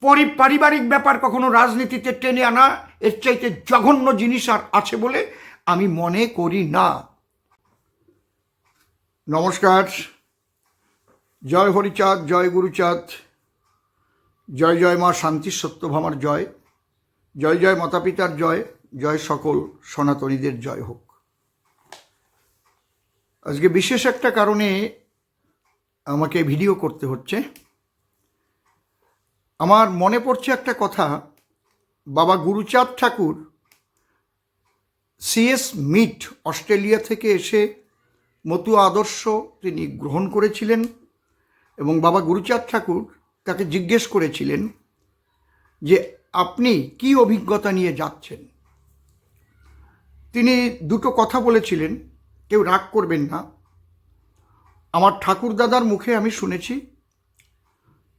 পরি পারিবারিক ব্যাপার কখনো রাজনীতিতে টেনে আনা, এর চাইতে জঘন্য জিনিস আর আছে বলে আমি মনে করি না। নমস্কার। জয় হরিচাঁদ, জয় গুরুচাঁদ। জয় জয় মা শান্তি সত্যভামার জয়। জয় জয় মাতাপিতার জয়। জয় সকল সনাতনীদের জয় হোক। আজকে বিশেষ একটা কারণে আমাকে ভিডিও করতে হচ্ছে। আমার মনে পড়ছে একটা কথা, বাবা Guruchand Thakur CS meet Australia থেকে এসে মতু আদর্শ তিনি গ্রহণ করেছিলেন এবং বাবা গুরুচাঁদ ঠাকুর তাকে জিজ্ঞেস করেছিলেন যে, আপনি কি অভিজ্ঞতা নিয়ে যাচ্ছেন? তিনি দুটো কথা বলেছিলেন, কেউ রাগ করবেন না। আমার ঠাকুরদাদার মুখে আমি শুনেছি,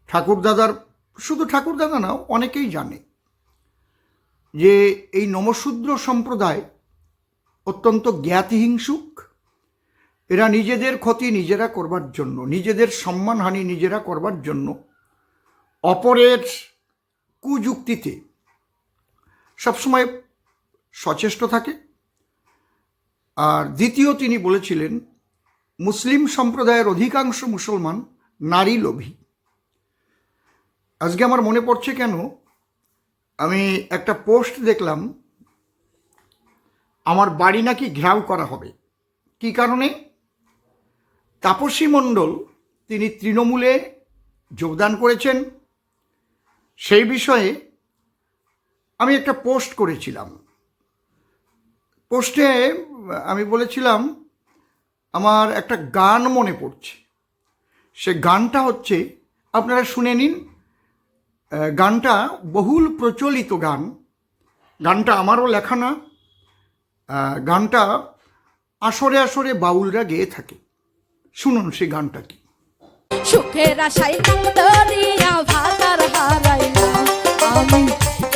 ঠাকুরদাদার শুধু ঠাকুরদাদা না, অনেকেই জানে যে এই নমশূদ্র সম্প্রদায় অত্যন্ত জ্ঞাতিহিংসুক। এরা নিজেদের ক্ষতি নিজেরা করবার জন্য, নিজেদের সম্মানহানি নিজেরা করবার জন্য অপরের কুযুক্তিতে সবসময় সচেষ্ট থাকে। আর দ্বিতীয় তিনি বলেছিলেন, মুসলিম সম্প্রদায়ের অধিকাংশ মুসলমান নারী লোভী। আজকে আমার মনে পড়ছে কেন? আমি একটা পোস্ট দেখলাম। আমার বাড়ি নাকি ঘেরাও করা হবে। কি কারণে? তাপসী মণ্ডল তিনি তৃণমূলে যোগদান করেছেন। সেই বিষয়ে আমি একটা পোস্ট করেছিলাম। পোস্টে আমি বলেছিলাম, আমার একটা গান মনে পড়ছে। সে গানটা হচ্ছে, আপনারা শুনে নিন। গানটা বহুল প্রচলিত গান। গানটা আমারও লেখা না। গানটা আসরে আসরে বাউলরা গেয়ে থাকে। শুনুন সেই গানটা কি। সুখের আশায় কান্দরিয়া ভাতার হারাইলাম। আমি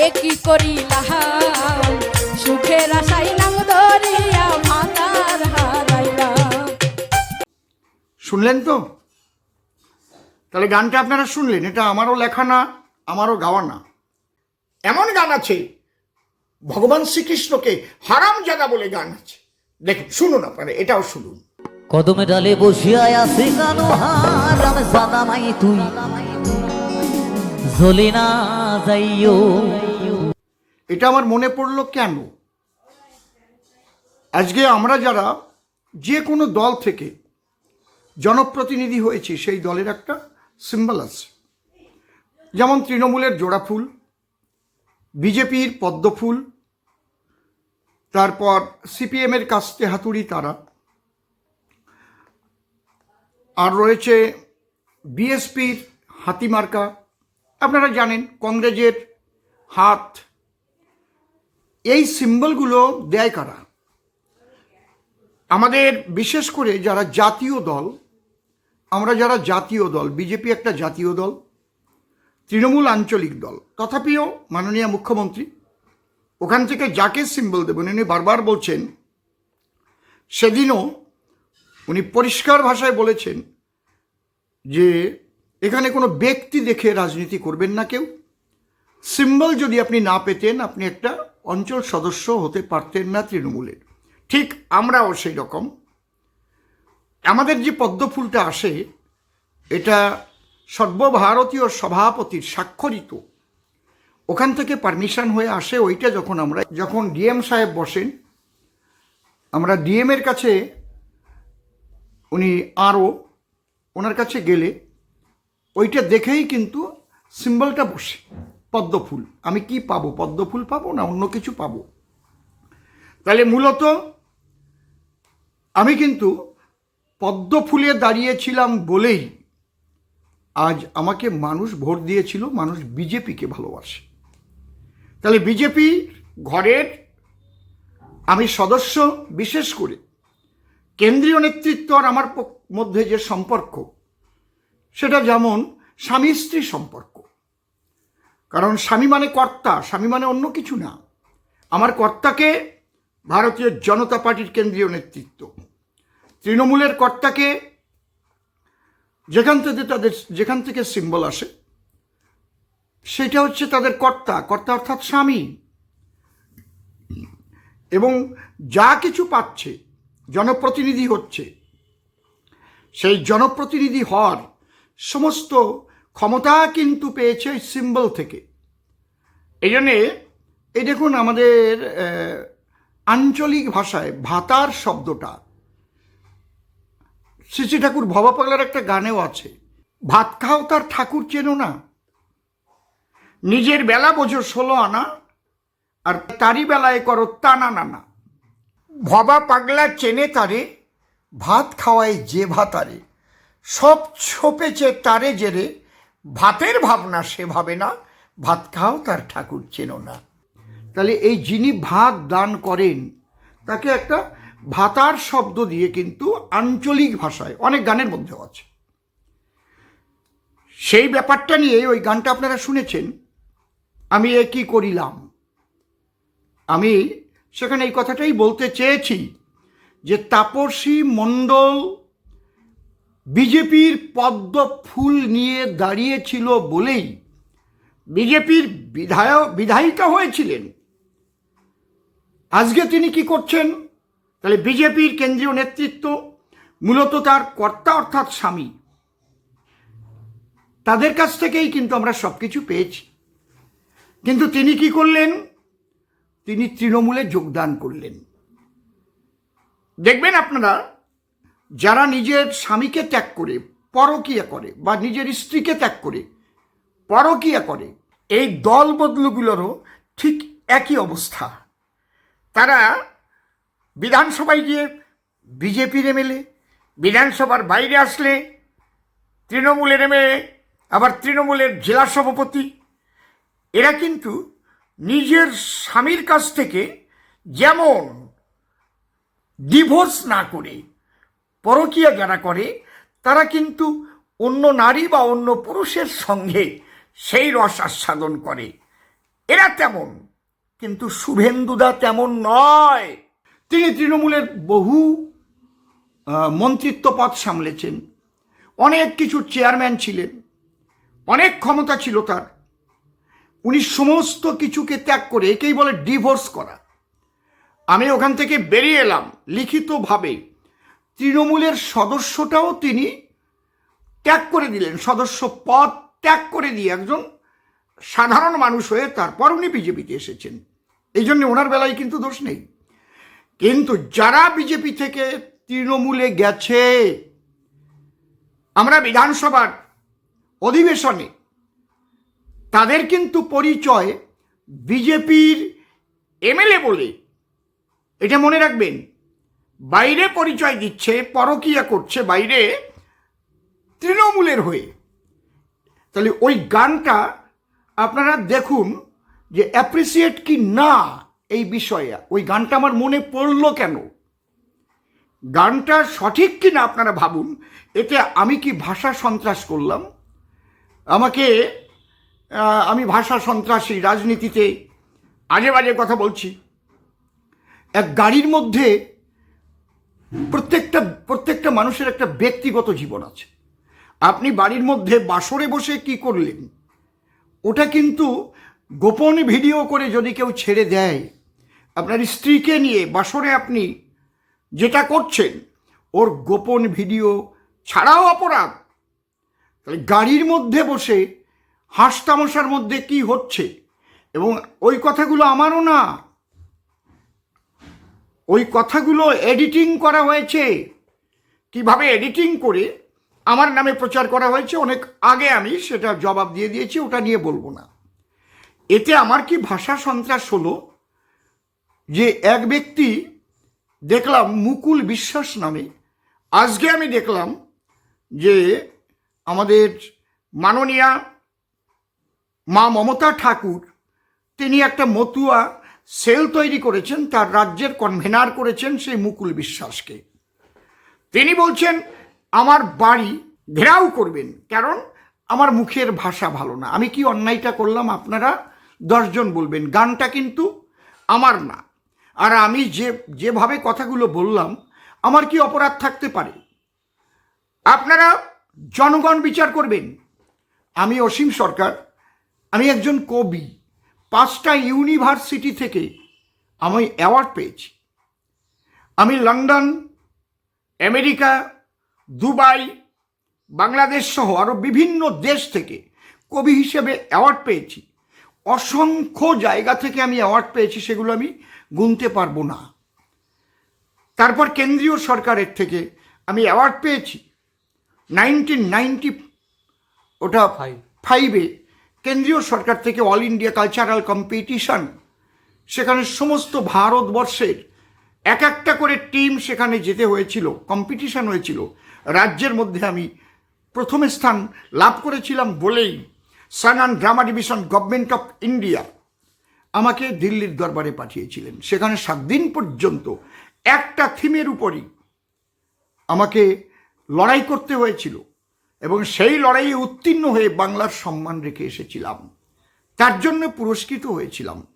একই করিলাম? সুখের আশায় নামদরিয়া ভাতার হারাইলাম। শুনলেন তো? তাহলে গানটা আপনারা শুনলেন এটা আমারও লেখা না। আমারও গাওয়া না। এমন গান আছে ভগবান শ্রীকৃষ্ণকে হারাম জাদা বলে গান আছে। দেখুন শুনুন আপনারা এটাও শুনুন। কদমে ডালে বসিয়ায় আছে কানো হার আমি সাদা মাই তুই। ঝোলে না যাইও। এটা আমার মনে পড়ল কেন? আজকে আমরা যারা যে কোনো দল থেকে জনপ্রতিনিধি হয়েছি সেই দলের একটা সিম্বল আছে। যেমন তৃণমূলের জোড়া ফুল, বিজেপির পদ্মফুল তারপর সিপিএমের কাস্তে হাতুড়ি তারা। আর রয়েছে বিএসপির হাতিমার্কা আপনারা জানেন কংগ্রেসের হাত। এই সিম্বলগুলো দেয় কারা? আমাদের বিশেষ করে যারা জাতীয় দল, আমরা যারা জাতীয় দল, বিজেপি একটা জাতীয় দল তৃণমূল আঞ্চলিক দল। তথাপিও মাননীয় মুখ্যমন্ত্রী, ওখান থেকে যাকে সিম্বল দেবেন, উনি বারবার বলছেন, সেদিনও উনি পরিষ্কার ভাষায় বলেছেন যে, এখানে কোনো ব্যক্তি দেখে রাজনীতি করবেন না কেউ। সিম্বল যদি আপনি না পেতেন, আপনি একটা অঞ্চল সদস্য হতে পারতেন না তৃণমূলের। ঠিক আমরাও সেই রকম। আমাদের যে পদ্মফুলটা আসে, এটা সর্বভারতীয় সভাপতির স্বাক্ষরিত। ওখান থেকে পারমিশন হয়ে আসে ওইটা যখন আমরা, যখন ডিএম সাহেব বসেন, আমরা ডিএম এর কাছে, উনি আরও ওনার কাছে গেলে, ওইটা দেখেই কিন্তু সিম্বলটা বসে, পদ্মফুল। আমি কি পাবো, পদ্মফুল পাবো না অন্য কিছু পাবো? তাহলে মূলত আমি কিন্তু পদ্মফুলে দাঁড়িয়েছিলাম বলেই আজ আমাকে মানুষ ভোট দিয়েছিল, মানুষ বিজেপিকে ভালোবাসে। তাহলে বিজেপি ঘরের আমি সদস্য বিশেষ করে, কেন্দ্রীয় নেতৃত্ব আর আমার মধ্যে যে সম্পর্ক, সেটা যেমন স্বামী স্ত্রী সম্পর্ক। কারণ স্বামী মানে কর্তা, স্বামী মানে অন্য কিছু না। আমার কর্তাকে ভারতীয় জনতা পার্টির কেন্দ্রীয় নেতৃত্ব, তৃণমূলের কর্তাকে যেখান থেকে তাদের, যেখান থেকে সিম্বল আসে, সেটা হচ্ছে তাদের কর্তা। কর্তা অর্থাৎ স্বামী। এবং যা কিছু পাচ্ছে, জনপ্রতিনিধি হচ্ছে, সেই জনপ্রতিনিধি হওয়ার সমস্ত ক্ষমতা কিন্তু পেয়েছে সিম্বল থেকে। এই জন্যে, এই দেখুন আমাদের আঞ্চলিক ভাষায় ভাতার শব্দটা। শ্রী ঠাকুর ভবা পাগলার একটা গানেও আছে। ভাত খাও তার ঠাকুর চেনো না। নিজের বেলা বোঝো ষোলো আনা, আর তারি বেলায় করো টানা নানা। ভবা পাগলা চেনে তারে, ভাত খাওয়ায় যে ভাতারে। সব ছোপেছে তারে জেরে, ভাতের ভাবনা সে ভাবে না, ভাত খাও তার ঠাকুর চেনো না। তাহলে এই যিনি ভাত দান করেন, তাকে একটা ভাতার শব্দ দিয়ে কিন্তু আঞ্চলিক ভাষায়, অনেক গানের মধ্যেও আছে। সেই ব্যাপারটা নিয়ে ওই গানটা আপনারা শুনেছেন, আমি এ কি করিলাম? আমি সেখানে এই কথাটাই বলতে চেয়েছি যে তাপসী মণ্ডল বিজেপির পদ্ম ফুল নিয়ে দাঁড়িয়েছিল বলেই বিজেপির বিধায়ক বিধায়িকা হয়েছিলেন। আজকে তিনি কি করছেন? তাহলে বিজেপির কেন্দ্রীয় নেতৃত্ব মূলত তার কর্তা অর্থাৎ স্বামী। তাদের কাছ থেকেই কিন্তু আমরা সব কিছু পেয়েছি। কিন্তু তিনি কি করলেন? তিনি তৃণমূলে যোগদান করলেন। দেখবেন আপনারা, যারা নিজের স্বামীকে ত্যাগ করে, পরকিয়া করে, বা নিজের স্ত্রীকে ত্যাগ করে, পরকিয়া করে, এই দল বদলুগুলোরও ঠিক একই অবস্থা। তারা বিধানসভায় গিয়ে বিজেপির এমএলএ বিধানসভার বাইরে আসলে তৃণমূলের এমএলএ আবার তৃণমূলের জেলা সভাপতি, এরা কিন্তু নিজের স্বামীর কাছ থেকে যেমন ডিভোর্স না করে, পরকীয়া যারা করে, তারা কিন্তু অন্য নারী বা অন্য পুরুষের সঙ্গে সেই রস আস্বাদন করে। এরা তেমন, কিন্তু শুভেন্দুদা তেমন নয়। তিনি তৃণমূলের বহু মন্ত্রিত্ব পদ সামলেছেন। অনেক কিছু চেয়ারম্যান ছিলেন। অনেক ক্ষমতা ছিল তার। উনি সমস্ত কিছুকে ত্যাগ করে একেই বলে ডিভোর্স করা। আমি ওখান থেকে বেরিয়ে এলাম লিখিতভাবে। তৃণমূলের সদস্যটাও তিনি ত্যাগ করে দিলেন। সদস্য পদ ত্যাগ করে দিয়ে একজন সাধারণ মানুষ হয়ে তারপর উনি বিজেপিতে এসেছেন। এই জন্য ওনার বেলায় কিন্তু দোষ নেই। কিন্তু যারা বিজেপি থেকে তৃণমূলে গেছে, আমরা বিধানসভার অধিবেশনে তাদের কিন্তু পরিচয় বিজেপির এমএলএ বলে। এটা মনে রাখবেন, বাইরে পরিচয় দিচ্ছে, পরকিয়া করছে বাইরে তৃণমূলের হয়ে। তাহলে ওই গানটা আপনারা দেখুন যে অ্যাপ্রিসিয়েট কি না। এই বিষয়ে। ওই গানটা আমার মনে পড়ল কেন? গানটা সঠিক কি না আপনারা ভাবুন। এতে আমি কি ভাষা সন্ত্রাস করলাম? আমাকে আমি ভাষা সন্ত্রাসী রাজনীতিতে আজে বাজে কথা বলছি। এক গাড়ির মধ্যে প্রত্যেকটা প্রত্যেকটা মানুষের একটা ব্যক্তিগত জীবন আছে। আপনি বাড়ির মধ্যে বাসরে বসে কি করলেন? ওটা কিন্তু গোপন ভিডিও করে যদি কেউ ছেড়ে দেয় আপনার স্ত্রীকে নিয়ে বাসরে আপনি যেটা করছেন, ওর গোপন ভিডিও ছাড়াও অপরাধ। তাহলে গাড়ির মধ্যে বসে হাঁস তামাশার মধ্যে কি হচ্ছে? এবং ওই কথাগুলো আমারও না। ওই কথাগুলো এডিটিং করা হয়েছে। কীভাবে এডিটিং করে আমার নামে প্রচার করা হয়েছে, অনেক আগে আমি সেটা জবাব দিয়ে দিয়েছি, ওটা নিয়ে বলব না। এতে আমার কি ভাষা সন্ত্রাস হলো? যে এক ব্যক্তি দেখলাম মুকুল বিশ্বাস নামে। আজকে আমি দেখলাম যে আমাদের মাননীয়া মা মমতা ঠাকুর, তিনি একটা মতুয়া সেল তৈরি করেছেন, তার রাজ্যের কনভেনার করেছেন সেই মুকুল বিশ্বাসকে। তিনি বলছেন, আমার বাড়ি ঘেরাও করবেন, কারণ আমার মুখের ভাষা ভালো না। আমি কি অন্যায়টা করলাম আপনারা? দশজন বলবেন, গানটা কিন্তু আমার না। আর আমি যে, যেভাবে কথাগুলো বললাম, আমার কি অপরাধ থাকতে পারে? আপনারা জনগণ বিচার করবেন। আমি অসীম সরকার, আমি একজন কবি, পাঁচটা ইউনিভার্সিটি থেকে আমি অ্যাওয়ার্ড পেয়েছি। আমি লন্ডন, আমেরিকা, দুবাই, বাংলাদেশ সহ আরও বিভিন্ন দেশ থেকে কবি হিসেবে অ্যাওয়ার্ড পেয়েছি। অসংখ্য জায়গা থেকে আমি অ্যাওয়ার্ড পেয়েছি সেগুলো আমি গুনতে পারব না। তারপর কেন্দ্রীয় সরকারের থেকে আমি অ্যাওয়ার্ড পেয়েছি। নাইনটিন নাইনটি ওটা ফাইভ ফাইভে কেন্দ্রীয় সরকার থেকে অল ইন্ডিয়া কালচারাল কম্পিটিশন সেখানে সমস্ত ভারতবর্ষের এক একটা করে টিম সেখানে যেতে হয়েছিল কম্পিটিশন হয়েছিল। রাজ্যের মধ্যে আমি প্রথম স্থান লাভ করেছিলাম বলেই Sanan drama division government of India আমাকে দিল্লির দরবারে পাঠিয়েছিলেন। সেখানে সাত দিন পর্যন্ত একটা থিমের উপরই আমাকে লড়াই করতে হয়েছিল এবং সেই লড়াইয়ে উত্তীর্ণ হয়ে বাংলার সম্মান রেখে এসেছিলাম। তার জন্য পুরস্কৃত হয়েছিলাম।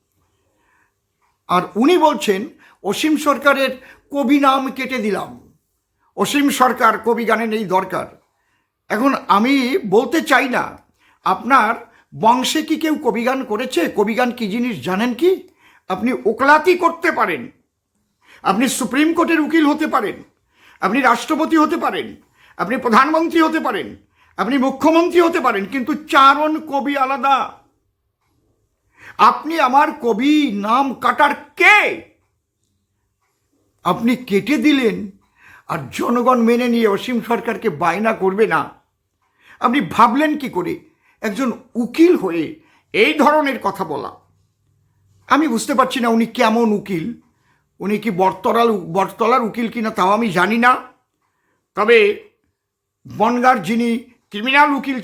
আর উনি বলছেন, অসীম সরকারের কবি নাম কেটে দিলাম। অসীম সরকার কবি গানে নেই দরকার। এখন আমি বলতে চাই না আপনার বংশে কি কেউ কবিগান করেছে? কবিগান কি জিনিস জানেন কি? আপনি ওকলাতি করতে পারেন। আপনি সুপ্রিম কোর্টের উকিল হতে পারেন। আপনি রাষ্ট্রপতি হতে পারেন। আপনি প্রধানমন্ত্রী হতে পারেন। আপনি মুখ্যমন্ত্রী হতে পারেন, কিন্তু চারণ কবি আলাদা। আপনি আমার কবি নাম কাটার কে? আপনি কেটে দিলেন আর জনগণ মেনে নিয়ে অসীম সরকারকে বায়না করবে না। আপনি ভাবলেন কি করে? একজন উকিল হয়ে এই ধরনের কথা বলা। আমি বুঝতে পারছি না উনি কেমন উকিল। উনি কি বটতলার বটতলার উকিল কিনা তাও আমি জানি না। তবে বনগার যিনি ক্রিমিনাল উকিল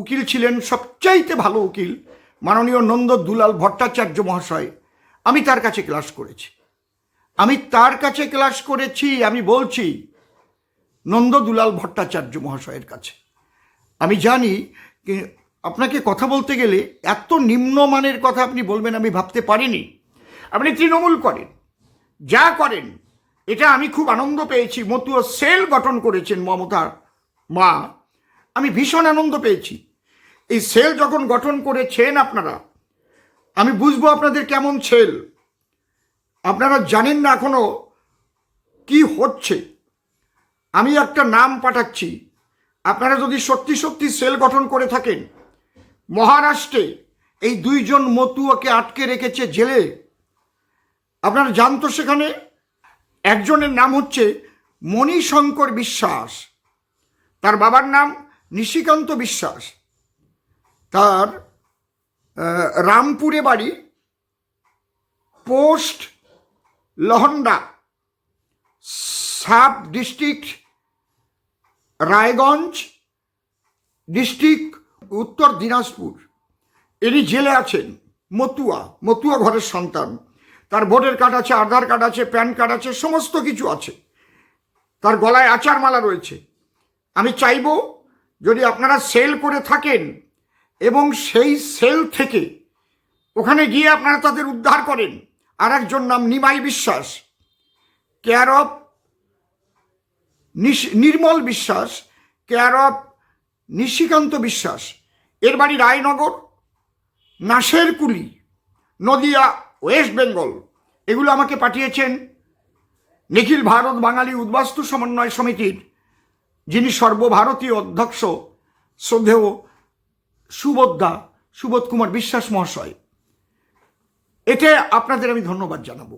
উকিল ছিলেন সবচাইতে ভালো উকিল, মাননীয় নন্দ দুলাল ভট্টাচার্য মহাশয়, আমি তার কাছে ক্লাস করেছি। আমি তার কাছে ক্লাস করেছি, আমি বলছি, নন্দ দুলাল ভট্টাচার্য মহাশয়ের কাছে। আমি জানি আপনাকে কথা বলতে গেলে এত নিম্নমানের কথা আপনি বলবেন আমি ভাবতে পারিনি। আপনি তৃণমূল করেন। যা করেন, এটা আমি খুব আনন্দ পেয়েছি। মতুয়া সেল গঠন করেছেন মমতার মা, আমি ভীষণ আনন্দ পেয়েছি। এই সেল যখন গঠন করেছেন আপনারা, আমি বুঝব আপনাদের কেমন সেল। আপনারা জানেন না এখনও কি হচ্ছে। আমি একটা নাম পাঠাচ্ছি। আপনারা যদি সত্যি সত্যি সেল গঠন করে থাকেন, মহারাষ্ট্রে এই দুইজন মতুয়াকে আটকে রেখেছে জেলে, আপনারা জানতো সেখানে? একজনের নাম হচ্ছে মণিশঙ্কর বিশ্বাস, তার বাবার নাম নিশিকান্ত বিশ্বাস, তার রামপুরে বাড়ি post Lahanda sub district Raiganj district, Uttar Dinajpur. এরই জেলে আছেন মতুয়া মতুয়া ঘরের সন্তান। তার ভোটার কার্ড আছে, আধার কার্ড আছে, প্যান কার্ড আছে, সমস্ত কিছু আছে। তার গলায় আচার মালা রয়েছে। আমি চাইব যদি আপনারা সেল করে থাকেন এবং সেই সেল থেকে ওখানে গিয়ে আপনারা তাদের উদ্ধার করেন। আর একজন নাম নিমাই বিশ্বাস। কেয়ার অফ নির্মল বিশ্বাস, কেয়ার অফ নিশিকান্ত বিশ্বাস এর বাড়ি রায়নগর নাসেরকুলি নদিয়া, ওয়েস্ট বেঙ্গল, এগুলো আমাকে পাঠিয়েছেন নিখিল ভারত বাঙালি উদ্বাস্তু সমন্বয় সমিতির, যিনি সর্বভারতীয় অধ্যক্ষ শ্রদ্ধেয় সুবোধদা সুবোধ কুমার বিশ্বাস মহাশয়। এতে আপনাদের আমি ধন্যবাদ জানাব।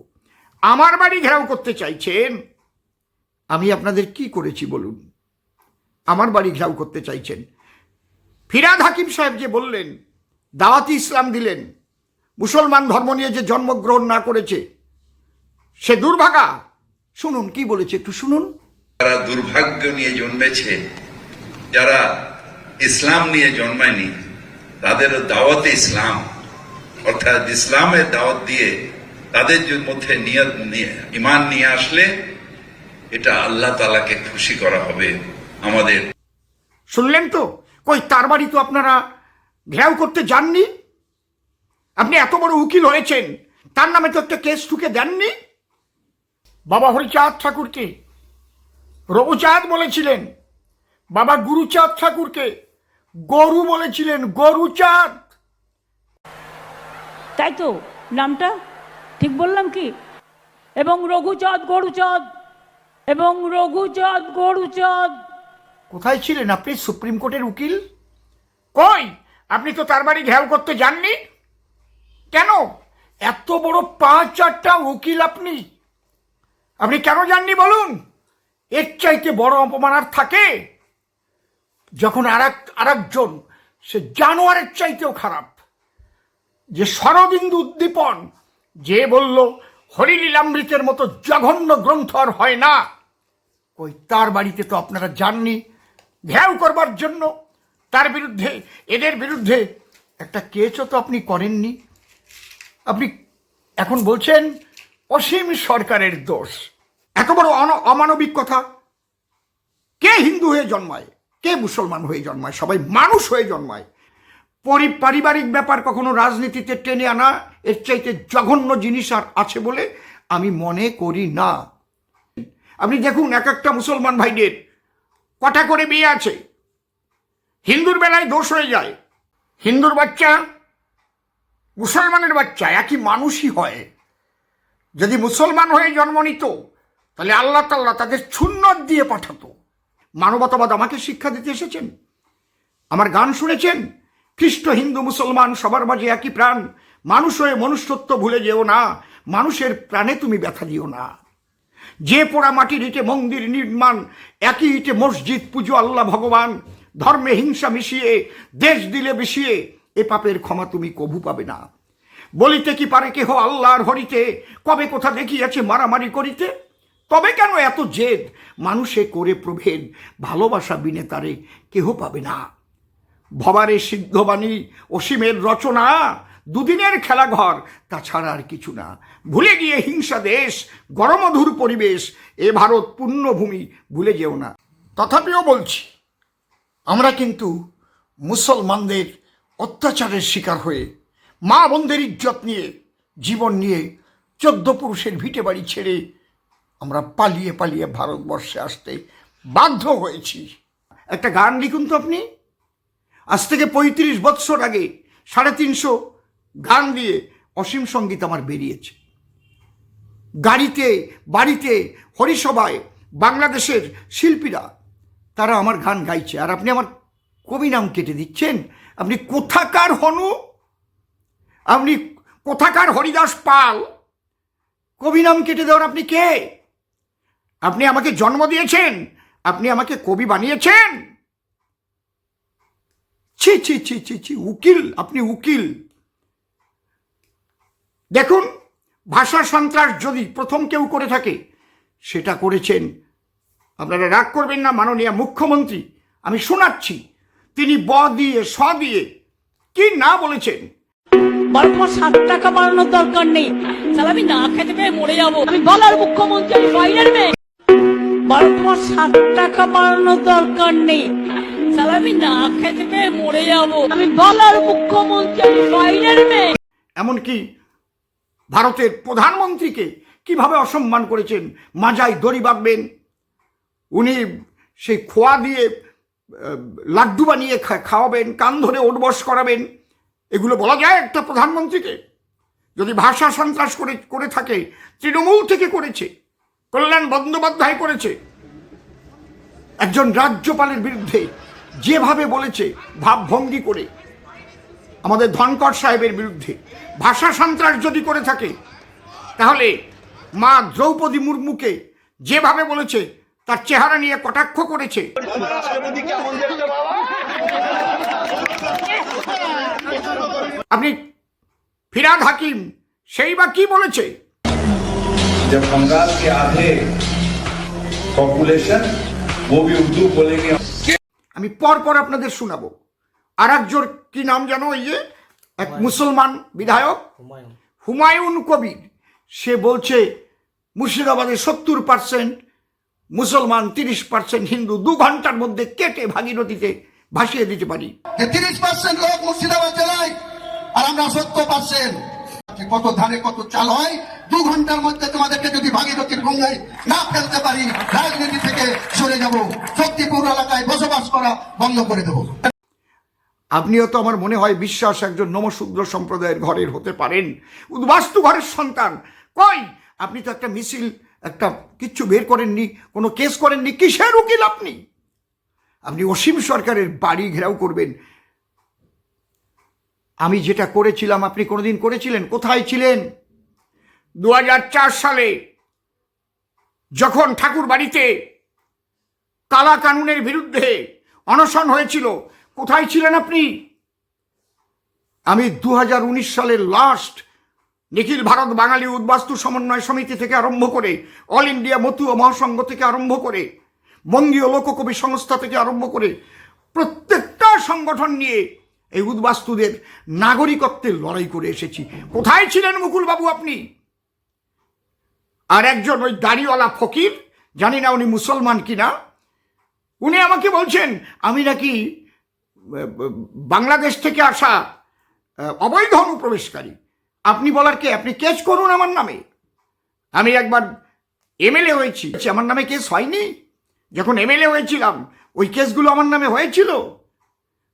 আমার বাড়ি ঘেরাও করতে চাইছেন আমি আপনাদের কি করেছি বলুন? আমার বাড়ি ঘেরাও করতে চাইছেন। ফিরাদ হাকিম সাহেব যে বললেন, দাওয়াতি ইসলাম দিলেন, মুসলমান ধর্ম নিয়ে যে জন্মগ্রহণ না করেছে, সে দুর্ভাগা। শুনুন, কি বলেছে একটু শুনুন। যারা দুর্ভাগ্য নিয়ে জন্মেছে, যারা ইসলাম নিয়ে জন্মায়নি তাদের দাওয়াতে ইসলাম। অর্থাৎ ইসলামের দাওয়াত দিয়ে তাদের মধ্যে নিয়ত নিয়ে ইমান নিয়ে আসলে এটা আল্লাহ তালাকে খুশি করা হবে আমাদের। শুনলেন তো? কই তার বাড়ি তো আপনারা ঘেরাও করতে যাননি? আপনি এত বড় উকিল হয়েছেন তার নামে তো একটা কেস ঠুকে দেননি? বাবা হরিচাঁদ ঠাকুরকে রঘুচাঁদ বলেছিলেন বাবা গুরুচাঁদ ঠাকুরকে গরু বলেছিলেন গরুচাঁদ। তাই তো নামটা ঠিক বললাম কি? এবং রঘুচাঁদ গরুচাঁদ এবং রঘুচাঁদ, গরুচাঁদ। কোথায় ছিলেন আপনি, সুপ্রিম কোর্টের উকিল? কই? আপনি তো তার বাড়ি ঘেরাও করতে যাননি? কেন? এত বড় পাঁচ চারটা উকিল আপনি। আপনি কেন যাননি বলুন? এর চাইতে বড় অপমান আর থাকে। যখন আর এক আরেকজন, সে জানোয়ারের চাইতেও খারাপ। যে শরদিন্দু উদ্দীপন, যে বলল হরিলীলামৃতের মতো জঘন্য গ্রন্থ আর হয় না। ওই তার বাড়িতে তো আপনারা যাননি। ঘেরাও করবার জন্য তার বিরুদ্ধে, এদের বিরুদ্ধে একটা কেচও তো আপনি করেননি। আপনি এখন বলছেন অসীম সরকারের দোষ। এত বড় অমানবিক কথা। কে হিন্দু হয়ে জন্মায়? কে মুসলমান হয়ে জন্মায়? সবাই মানুষ হয়ে জন্মায়। পারিবারিক ব্যাপার কখনো রাজনীতিতে টেনে আনা এর চাইতে জঘন্য জিনিস আর আছে বলে আমি মনে করি না। আপনি দেখুন এক একটা মুসলমান ভাইদের কটা করে বিয়ে আছে। হিন্দুর বেলায় দোষ হয়ে যায়। হিন্দুর বাচ্চা মুসলমানের বাচ্চা, একই মানুষই হয়। যদি মুসলমান হয়ে জন্ম নিত, তাহলে আল্লাহ তাল্লাহ তাদের সুন্নত দিয়ে পাঠাতো। মানবতাবাদ আমাকে শিক্ষা দিতে এসেছেন? আমার গান শুনেছেন? খ্রিস্ট হিন্দু মুসলমান সবার মাঝে একই প্রাণ। মানুষ হয়ে মনুষ্যত্ব ভুলে যেও না। মানুষের প্রাণে তুমি ব্যথা দিও না। যে পোড়া মাটির ইটে মন্দির নির্মাণ, একই ইটে মসজিদ, পুজো, আল্লাহ, ভগবান। ধর্মে হিংসা মিশিয়ে, দেশ দিলে মিশিয়ে এ পাপের ক্ষমা তুমি কভু পাবে না। বলিতে কি পারে কেহ আল্লাহর হরিতে? কবে কোথা দেখিয়াছে মারামারি করিতে? তবে কেন এত জেদ? মানুষে করে প্রভেদ, ভালোবাসা বিনে তারে কেহ পাবে না। ভবারে সিদ্ধবাণী অসীমের রচনা, দুদিনের খেলাঘর, তাছাড়া আর কিছু না। ভুলে গিয়ে হিংসা দেশ, গরমধুর পরিবেশ, এ ভারত পুণ্যভূমি ভুলে যেও না। তথাপিও বলছি, আমরা কিন্তু মুসলমানদের অত্যাচারের শিকার হয়ে, মা বোনদের ইজ্জত নিয়ে, জীবন নিয়ে চোদ্দ পুরুষের ভিটে বাড়ি ছেড়ে আমরা পালিয়ে পালিয়ে ভারতবর্ষে আসতে বাধ্য হয়েছি। একটা গান লিখুন তো আপনি। আজ থেকে পঁয়ত্রিশ বৎসর আগে সাড়ে তিনশো গান দিয়ে অসীম সংগীত আমার বেরিয়েছে। গাড়িতে, বাড়িতে, হরিসভায় বাংলাদেশের শিল্পীরা, তারা আমার গান গাইছে। আর আপনি আমার কবি নাম কেটে দিচ্ছেন? আপনি কোথাকার হনু? আপনি কোথাকার হরিদাস পাল? কবি নাম কেটে দেওয়ার আপনি কে? আপনি আমাকে জন্ম দিয়েছেন? আপনি আমাকে কবি বানিয়েছেন? ছি ছি ছি ছি ছি, উকিল, আপনি উকিল। দেখুন, ভাষা সন্ত্রাস যদি প্রথম কেউ করে থাকে, সেটা করেছেন, আপনারা রাগ করবেন না, মাননীয় মুখ্যমন্ত্রী, আমি শোনাচ্ছি, তিনি ব দিয়ে, স দিয়ে, কি না বলেছেন? বরং সাত টাকা বাড়ানোর দরকার নেই আমি না খেতে পেয়ে মরে যাব। আমি বলার মুখ্যমন্ত্রী, আমি বাইরের মেয়ে। সাত টাকা বাড়ানোর দরকার নেই। এমনকি ভারতের প্রধানমন্ত্রীকে কীভাবে অসম্মান করেছেন, মাজায় দড়ি বাঁধবেন, উনি সেই খোয়া দিয়ে লাড্ডু বানিয়ে খাওয়াবেন, কান ধরে ওটবস করাবেন, এগুলো বলা যায় একটা প্রধানমন্ত্রীকে? যদি ভাষা সন্ত্রাস করে করে থাকে, তৃণমূল থেকে করেছে, কল্যাণ বন্দ্যোপাধ্যায় করেছে, একজন রাজ্যপালের বিরুদ্ধে যেভাবে বলেছে ভাবভঙ্গি করে আমাদের ধনকর সাহেবের বিরুদ্ধে ভাষা সন্ত্রাস যদি করে থাকে তাহলে মা দ্রৌপদী মুর্মুকে যেভাবে বলেছে তার চেহারা নিয়ে কটাক্ষ করেছে আপনি ফিরাদ হাকিম সেই বা কি বলেছে जब बंगाल के आधे पॉपुलेशन वो भी उर्दू बोलेंगे আমি পর পর আপনাদের শোনাবো। আর একজন কি নাম জানো এই যে এক মুসলমান বিধায়ক? হুমায়ুন। কবির। সে বলছে মুর্শিদাবাদে সত্তর পার্সেন্ট মুসলমান তিরিশ পার্সেন্ট হিন্দু দু ঘণ্টার মধ্যে কেটে ভাগীরথীতে ভাসিয়ে দিতে পারি। তিরিশ পার্সেন্ট লোক মুর্শিদাবাদ জেলায় আর আমরা সত্তর পার্সেন্ট। কত ধানে কত চাল হয়, দু ঘণ্টার মধ্যে তোমাদেরকে যদি ভাগীরথীর গঙ্গায় না ফেলতে পারি, রাজনীতি থেকে সরে যাব। শক্তিপুর এলাকায় বসবাস করা বন্ধ করে দেবো। আপনিও তো আমার মনে হয় বিশ্বাস একজন নমশূদ্র সম্প্রদায়ের ঘরের হতে পারেন। উদ্বাস্তু ঘরের সন্তান, কই? আপনি তো একটা মিছিল, একটা কিচ্ছু বের করেননি, কোনো কেস করেননি, কিসের উকিল আপনি? আপনি অসীম সরকারের বাড়ি ঘেরাও করবেন আমি যেটা করেছিলাম, আপনি কোনোদিন করেছিলেন? কোথায় ছিলেন? দু হাজার চার সালে যখন ঠাকুর বাড়িতে কালা কানুনের বিরুদ্ধে অনশন হয়েছিল, কোথায় ছিলেন আপনি? আমি দু হাজার উনিশ সালের লাস্ট নিখিল ভারত বাঙালি উদ্বাস্তু সমন্বয় সমিতি থেকে আরম্ভ করে অল ইন্ডিয়া মতুয়া মহাসংঘ থেকে আরম্ভ করে, বঙ্গীয় লোককবি সংস্থা থেকে আরম্ভ করে, প্রত্যেকটা সংগঠন নিয়ে এই উদ্বাস্তুদের নাগরিকত্বের লড়াই করে এসেছি। কোথায় ছিলেন মুকুলবাবু আপনি? আর একজন ওই দাড়িওয়ালা ফকির, জানি না উনি মুসলমান কিনা, উনি আমাকে বলছেন, আমি নাকি বাংলাদেশ থেকে আসা অবৈধ অনুপ্রবেশকারী। আপনি বলার কে? আপনি কেস করুন আমার নামে। আমি একবার এমএলএ হয়েছি। আমার নামে কেস হয়নি। যখন এমএলএ হয়েছিলাম, ওই কেসগুলো আমার নামে হয়েছিল।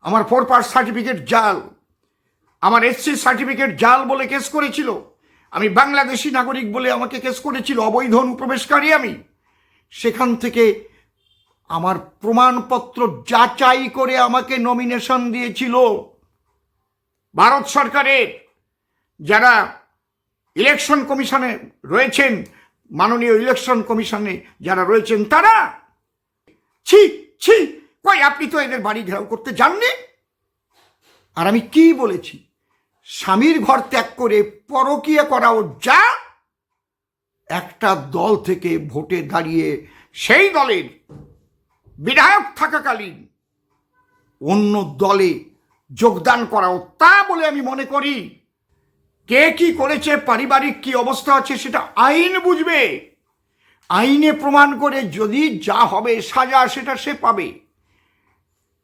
আমার ফোর পাস সার্টিফিকেট জাল। আমার এসসি সার্টিফিকেট জাল বলে কেস করেছিল। আমি বাংলাদেশি নাগরিক বলে আমাকে কেস করেছিল, অবৈধ অনুপ্রবেশকারী আমি। সেখান থেকে আমার প্রমাণপত্র যাচাই করে আমাকে নমিনেশন দিয়েছিল। ভারত সরকারের যারা ইলেকশন কমিশনে রয়েছেন, মাননীয় ইলেকশন কমিশনে যারা রয়েছেন, তারা ছি ছি কই, আপনি তো এদের বাড়ি ঘেরাও করতে যাননি? আর আমি কি বলেছি? স্বামীর ঘর ত্যাগ করে পরকীয়া করাও যা, একটা দল থেকে ভোটে দাঁড়িয়ে সেই দলের বিধায়ক থাকাকালীন অন্য দলে যোগদান করাও তা বলে আমি মনে করি। কে কি করেছে, পারিবারিক কি অবস্থা আছে, সেটা আইন বুঝবে। আইনে প্রমাণ করে যদি যা হবে, সাজা, সেটা সে পাবে।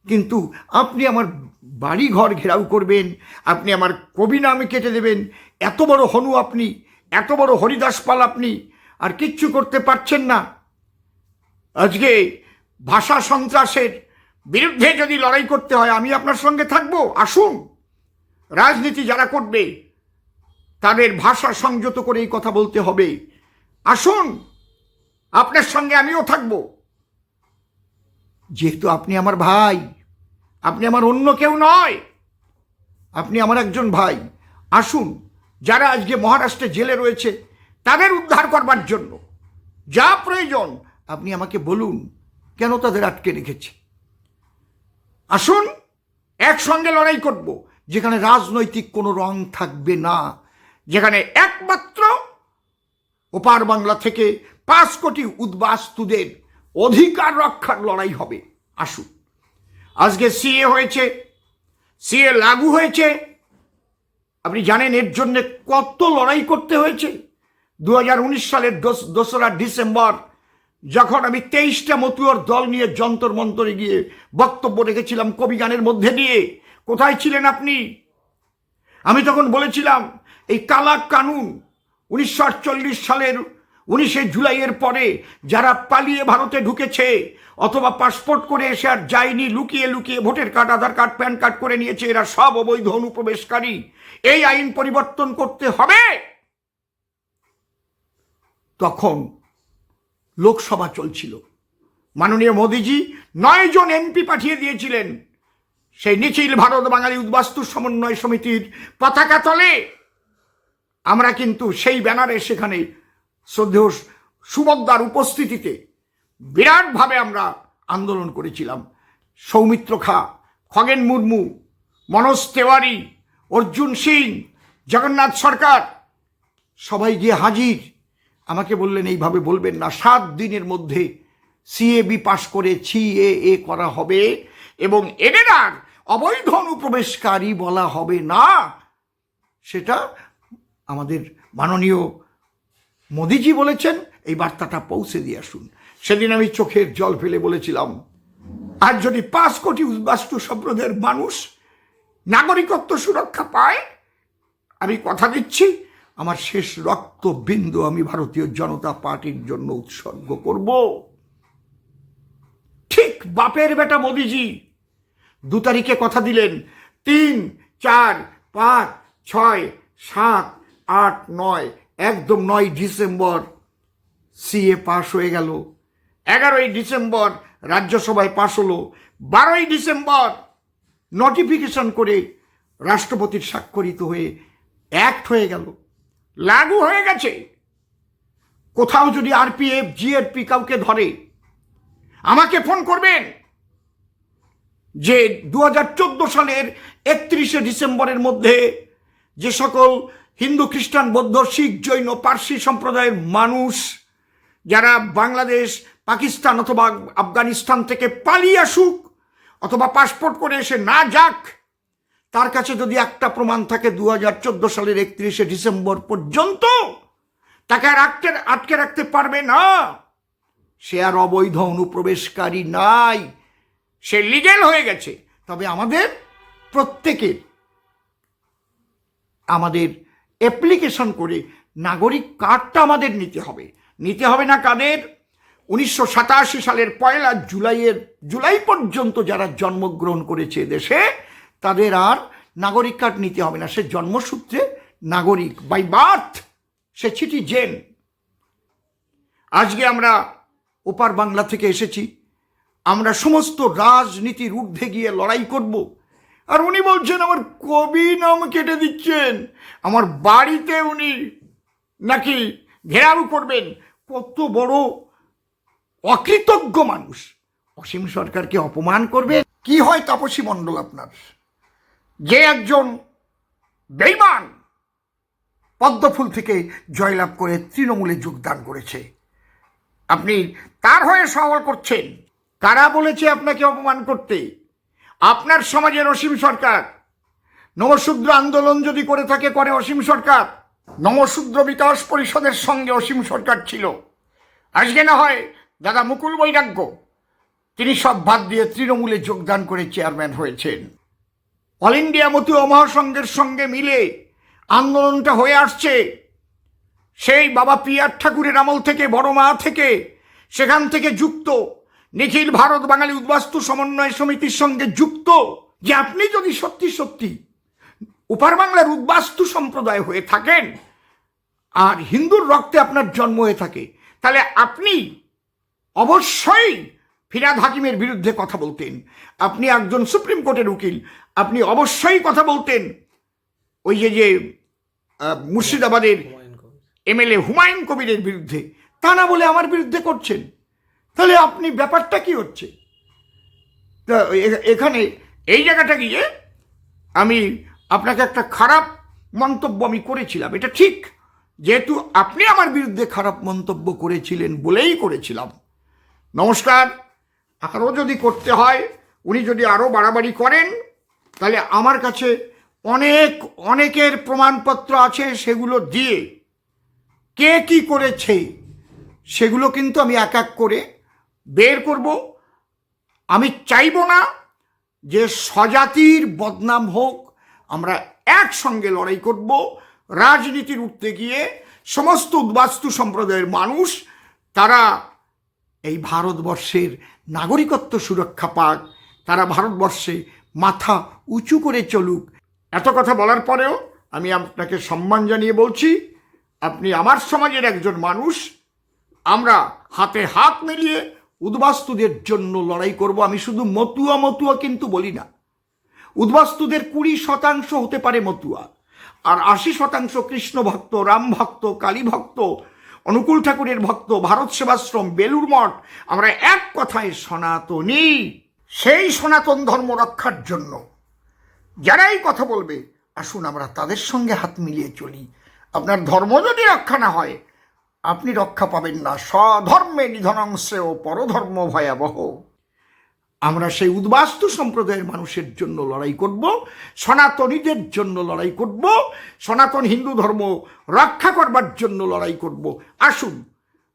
কিন্তু আপনি আমার বাড়ি ঘর ঘেরাও করবেন, আপনি আমার কবি নামে কেটে দেবেন, এত বড় হনু আপনি, এত বড় হরিদাস পাল আপনি, আর কিচ্ছু করতে পারছেন না। আজকে ভাষা সন্ত্রাসের বিরুদ্ধে যদি লড়াই করতে হয়, আমি আপনার সঙ্গে থাকব, আসুন। রাজনীতি যারা করবে, তাদের ভাষা সংযত করে এই কথা বলতে হবে। আসুন, আপনার সঙ্গে আমিও থাকব। যেহেতু আপনি আমার ভাই, আপনি আমার অন্য কেউ নয়। আপনি আমার একজন ভাই। আসুন, যারা আজকে মহারাষ্ট্রে জেলে রয়েছে, তাদের উদ্ধার করবার জন্য। যা প্রয়োজন, আপনি আমাকে বলুন, কেন তাদের আটকে রেখেছে? আসুন, একসঙ্গে লড়াই করব, যেখানে রাজনৈতিক কোনো রং থাকবে না, যেখানে একমাত্র ওপার বাংলা থেকে পাঁচ কোটি উদ্বাস্তুদের অধিকার রক্ষার লড়াই হবে। আসুন। আজকে সিএ হয়েছে, সিএ লাগু হয়েছে। আপনি জানেন এর জন্য কত লড়াই করতে হয়েছে। দু হাজার উনিশ সালের দোস- দোসরা ডিসেম্বর, যখন আমি তেইশটা মতুয়ার দল নিয়ে যন্তর মন্তরে গিয়ে বক্তব্য রেখেছিলাম কবি গানের মধ্যে দিয়ে, কোথায় ছিলেন আপনি? আমি তখন বলেছিলাম, এই কালা কানুন উনিশশো আটচল্লিশ সালের উনিশে জুলাইয়ের পরে যারা পালিয়ে ভারতে ঢুকেছে, অথবা পাসপোর্ট করে এসে আর যায়নি, লুকিয়ে লুকিয়ে ভোটের card, Aadhaar card, PAN card করে নিয়েছে, এরা সব অবৈধ অনুপ্রবেশকারী। এই আইন পরিবর্তন করতে হবে। তখন লোকসভা চলছিল। মাননীয় মোদীজি নয় জন এমপি পাঠিয়ে দিয়েছিলেন। সেই নিখিল ভারত বাঙালি উদ্বাস্তু সমন্বয় সমিতির পতাকা তলে। আমরা কিন্তু সেই ব্যানারে সেখানে শ্রদ্ধেয় সুবদ্দার উপস্থিতিতে বিরাটভাবে আমরা আন্দোলন করেছিলাম। সৌমিত্র খা, খগেন মুর্মু, মনোজ তেওয়ারি, অর্জুন সিং, জগন্নাথ সরকার সবাই গিয়ে হাজির। আমাকে বললেন, এইভাবে বলবেন না। সাত দিনের মধ্যে সিএবি পাশ করে ছি এ এ করা হবে এবং এদের আর অবৈধ অনুপ্রবেশকারী বলা হবে না। সেটা আমাদের মাননীয় মোদিজি বলেছেন, এই বার্তাটা পৌঁছে দিয়ে আসুন। সেদিন আমি চোখের জল ফেলে বলেছিলাম, আর যদি পাঁচ কোটি উদ্বাস্তু সম্প্রদায়ের মানুষ নাগরিকত্ব সুরক্ষা পায়, আমি কথা দিচ্ছি, আমার শেষ রক্ত বিন্দু আমি ভারতীয় জনতা পার্টির জন্য উৎসর্গ করব। ঠিক বাপের বেটা মোদিজি দু তারিখে কথা দিলেন, তিন, চার, পাঁচ, ছয়, সাত, আট, নয় একদম নয় ডিসেম্বর সিএ পাশ হয়ে গেল। এগারোই ডিসেম্বর রাজ্যসভায় পাশ হলো। বারোই ডিসেম্বর নোটিফিকেশন করে রাষ্ট্রপতির স্বাক্ষরিত হয়ে অ্যাক্ট হয়ে গেল। লাগু হয়ে গেছে। কোথাও যদি আরপিএফ জিএরপি কাউকে ধরে, আমাকে ফোন করবেন যে দু হাজার চোদ্দ সালের একত্রিশে ডিসেম্বরের মধ্যে যে সকল হিন্দু, খ্রিস্টান, বৌদ্ধ, শিখ, জৈন, পার্সি সম্প্রদায়ের মানুষ যারা বাংলাদেশ, পাকিস্তান অথবা আফগানিস্তান থেকে পালিয়ে আসুক অথবা পাসপোর্ট করে এসে না যাক, তার কাছে যদি একটা প্রমাণ থাকে দু হাজার চোদ্দ সালের একত্রিশে ডিসেম্বর পর্যন্ত, তাকে আর আটকে আটকে রাখতে পারবে না। সে আর অবৈধ অনুপ্রবেশকারী নাই। সে লিগেল হয়ে গেছে। তবে আমাদের প্রত্যেকের, আমাদের অ্যাপ্লিকেশন করে নাগরিক কার্ডটা আমাদের নিতে হবে। নিতে হবে না কাদের? উনিশশো সাতাশি সালের পয়লা জুলাইয়ের, জুলাই পর্যন্ত যারা জন্মগ্রহণ করেছে দেশে, তাদের আর নাগরিক কার্ড নিতে হবে না। সে জন্মসূত্রে নাগরিক বাই বার্থ সে চিঠি জেন আজকে আমরা ওপার বাংলা থেকে এসেছি। আমরা সমস্ত রাজনীতির ঊর্ধ্বে গিয়ে লড়াই করব। আর উনি বলছেন, আমার কবি নাম কেটে দিচ্ছেন। আমার বাড়িতে উনি নাকি ঘেরাও করবেন। কত বড় অকৃতজ্ঞ মানুষ। অসীম সরকারকে অপমান করবে। কি হয় তাপসী মণ্ডল আপনার? যে একজন বেইমান পদ্মফুল থেকে জয়লাভ করে তৃণমূলে যোগদান করেছে। আপনি তার হয়ে সওয়াল করছেন। কারা বলেছে আপনাকে অপমান করতে? আপনার সমাজের অসীম সরকার। নমশূদ্র আন্দোলন যদি করে থাকে, করে অসীম সরকার। নমশূদ্র বিকাশ পরিষদের সঙ্গে অসীম সরকার ছিল। আজকে না হয় দাদা মুকুল বৈরাগ্য, তিনি সব বাদ দিয়ে তৃণমূলে যোগদান করে চেয়ারম্যান হয়েছেন। অল ইন্ডিয়া মতুয়া মহাসংঘের সঙ্গে মিলে আন্দোলনটা হয়ে আসছে। সেই বাবা পিয়ার ঠাকুরের আমল থেকে, বড় মা থেকে, সেখান থেকে যুক্ত নিখিল ভারত বাঙালি উদ্বাস্তু সমন্বয় সমিতির সঙ্গে যুক্ত যে আপনি যদি সত্যি সত্যি উপার বাংলার উদ্বাস্তু সম্প্রদায় হয়ে থাকেন আর হিন্দুর রক্তে আপনার জন্ম হয়ে থাকে তাহলে আপনি অবশ্যই ফিরাদ হাকিমের বিরুদ্ধে কথা বলতেন। আপনি একজন সুপ্রিম কোর্টের উকিল আপনি অবশ্যই কথা বলতেন। ওই যে যে মুর্শিদাবাদের এমএলএ হুমায়ুন কবিরের বিরুদ্ধে। তা না বলে আমার বিরুদ্ধে করছেন। তাহলে আপনি ব্যাপারটা কি হচ্ছে? তা এখানে এই জায়গাটা গিয়ে আমি আপনাকে একটা খারাপ মন্তব্য আমি করেছিলাম, এটা ঠিক। যেহেতু আপনি আমার বিরুদ্ধে খারাপ মন্তব্য করেছিলেন বলেই করেছিলাম। নমস্কার, আরও যদি করতে হয়, উনি যদি আরও বাড়াবাড়ি করেন, তাহলে আমার কাছে অনেক, অনেকের প্রমাণপত্র আছে সেগুলো দিয়ে। কে কি করেছে, সেগুলো কিন্তু আমি এক এক করে বের করব। আমি চাইব না যে স্বজাতির বদনাম হোক, আমরা একসঙ্গে লড়াই করব। রাজনীতির উঠতে গিয়ে সমস্ত উদ্বাস্তু সম্প্রদায়ের মানুষ, তারা এই ভারতবর্ষের নাগরিকত্ব সুরক্ষা পাক, তারা ভারতবর্ষে মাথা উঁচু করে চলুক। এত কথা বলার পরেও আমি আপনাকে সম্মান জানিয়ে বলছি, আপনি আমার সমাজের একজন মানুষ, আমরা হাতে হাত মিলিয়ে উদ্বাস্তুদের জন্য লড়াই করব, আমি শুধু মতুয়া মতুয়া কিন্তু বলি না। উদ্বাস্তুদের কুড়ি শতাংশ হতে পারে মতুয়া, আর আশি শতাংশ কৃষ্ণ ভক্ত, রাম ভক্ত, কালী ভক্ত, অনুকূল ঠাকুরের ভক্ত, ভারত সেবাশ্রম বেলুর মঠ, আমরা এক কথায় সনাতনী। সেই সনাতন ধর্ম রক্ষার জন্য যারাই কথা বলবে, আসুন আমরা তাদের সঙ্গে হাত মিলিয়ে চলি। আপনার ধর্ম যদি রক্ষা না হয় আপনি রক্ষা পাবেন না। স্বধর্মে নিধনাংশেও পরধর্ম ভয়াবহ। আমরা সেই উদ্বাস্তু সম্প্রদায়ের মানুষের জন্য লড়াই করব, সনাতনীদের জন্য লড়াই করব, সনাতন হিন্দু ধর্ম রক্ষা করবার জন্য লড়াই করব। আসুন,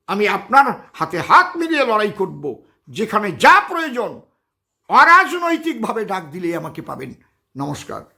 আমি আপনার হাতে হাত মিলিয়ে লড়াই করব। যেখানে যা প্রয়োজন, অরাজনৈতিকভাবে ডাক দিলে আমাকে পাবেন। নমস্কার।